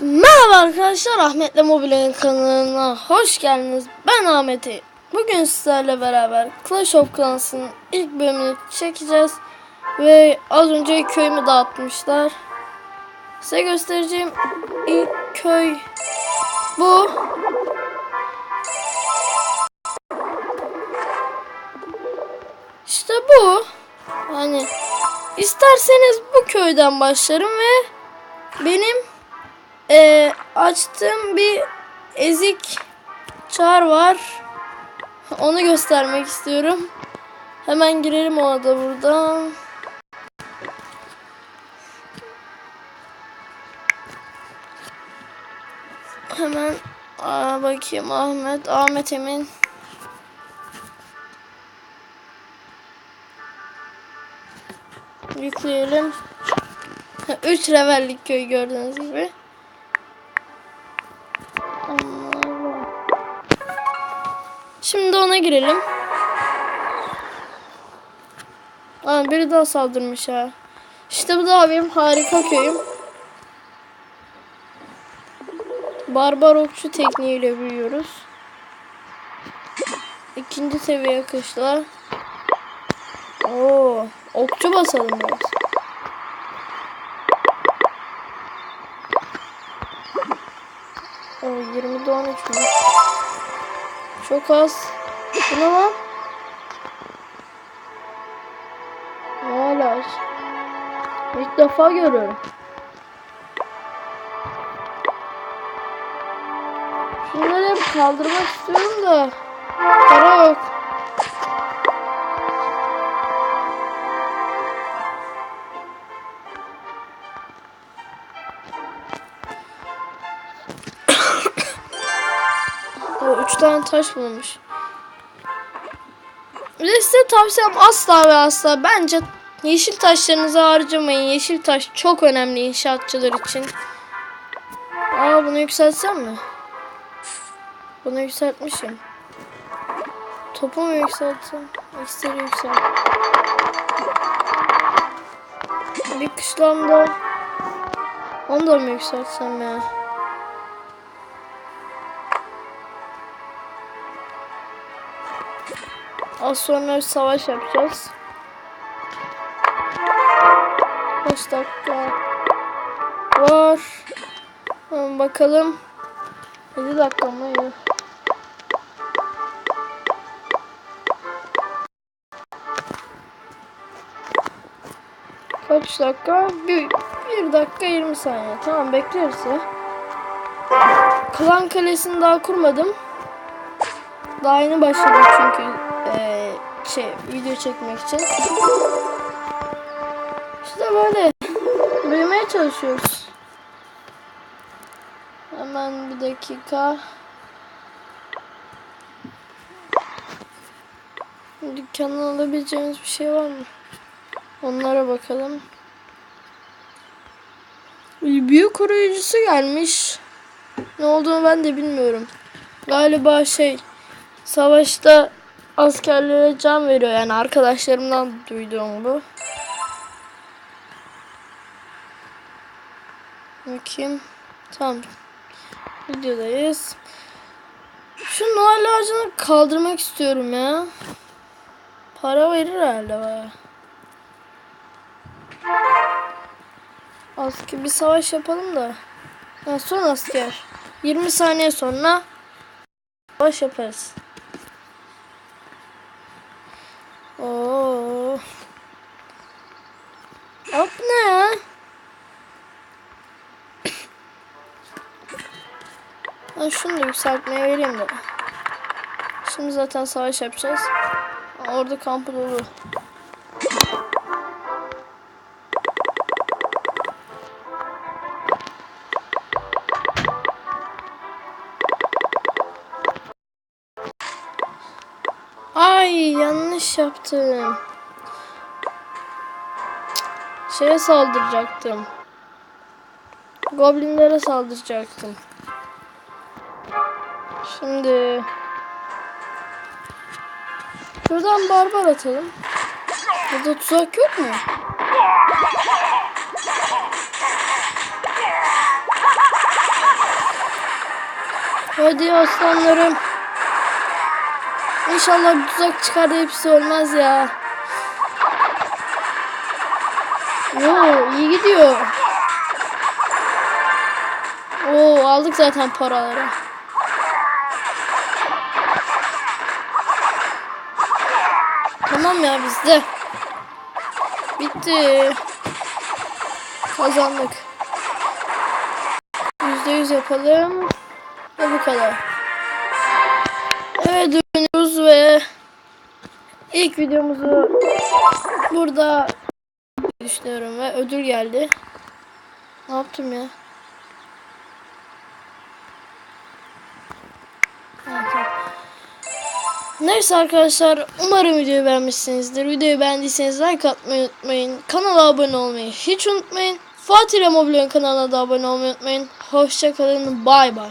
Merhaba arkadaşlar Ahmet'le Mobile'nin kanalına hoş geldiniz. Ben Ahmet'i. Bugün sizlerle beraber Clash of Clans'ın ilk bölümünü çekeceğiz. Ve az önce köyümü dağıtmışlar. Size göstereceğim ilk köy bu. İşte bu. Yani isterseniz bu köyden başlarım ve benim ee, açtığım bir ezik çar var. Onu göstermek istiyorum. Hemen girelim ona da buradan. Hemen aa, bakayım Ahmet, Ahmet Emin. Yükleyelim. 3 levellik köy gördüğünüz gibi. Ona girelim. Aa, biri daha saldırmış ha. İşte bu da benim harika köyüm. Barbar okçu tekniğiyle büyüyoruz. İkinci seviye kışla. Oo, okçu basalım biraz. O 20'de 13 mü? Çok az. Bu ne lan? Hala. İlk defa görüyorum. Şunları hep kaldırmak istiyorum da para yok. Üç tane taş bulmuş. De size tavsiyem asla ve asla bence yeşil taşlarınızı harcamayın. Yeşil taş çok önemli inşaatçılar için. Aa bunu yükseltsem mi? Bunu yükseltmişim. Topu mu yükseltsem? İksiri yükselt. Bir kışlamda onu da mı yükseltsem ya? Az sonra savaş yapacağız. Kaç dakika var? Hemen bakalım. 7 dakika mı? Kaç dakika? Bir, bir dakika 20 saniye. Tamam bekleriz ya. Klan Kalesi'ni daha kurmadım. Daha yeni başladım çünkü şey video çekmek için. İşte böyle büyümeye çalışıyoruz. Hemen bir dakika. Dükkandan alabileceğimiz bir şey var mı? Onlara bakalım. Büyük koruyucusu gelmiş. Ne olduğunu ben de bilmiyorum. Galiba şey savaşta askerlere can veriyor yani arkadaşlarımdan duyduğum bu. Bakayım. Tamam. Videodayız. Şu Noel ağacını kaldırmak istiyorum ya. Para verir herhalde baya. Asker bir savaş yapalım da. Ha, son asker. 20 saniye sonra savaş yaparız. Oo. Hop ne? Ben şunu da yükseltmeye vereyim de. Şimdi zaten savaş yapacağız. Orada kampı dolu. Ay yanlış yaptım. Şeye saldıracaktım. Goblinlere saldıracaktım. Şimdi şuradan barbar atalım. Burada tuzak yok mu? Hadi aslanlarım. İnşallah tuzak çıkar da hepsi ölmez ya. Oo iyi gidiyor. Oo aldık zaten paraları. Tamam ya bizde. Bitti. Kazandık. Yüzde yüz yapalım. Ve bu kadar. Evet dönüyoruz ve ilk videomuzu burada düşünüyorum ve ödül geldi. Ne yaptım ya? Neyse arkadaşlar umarım videoyu beğenmişsinizdir. Videoyu beğendiyseniz like atmayı unutmayın. Kanala abone olmayı hiç unutmayın. Fatih ile Mobilyon kanalına da abone olmayı unutmayın. Hoşçakalın. Bay bay.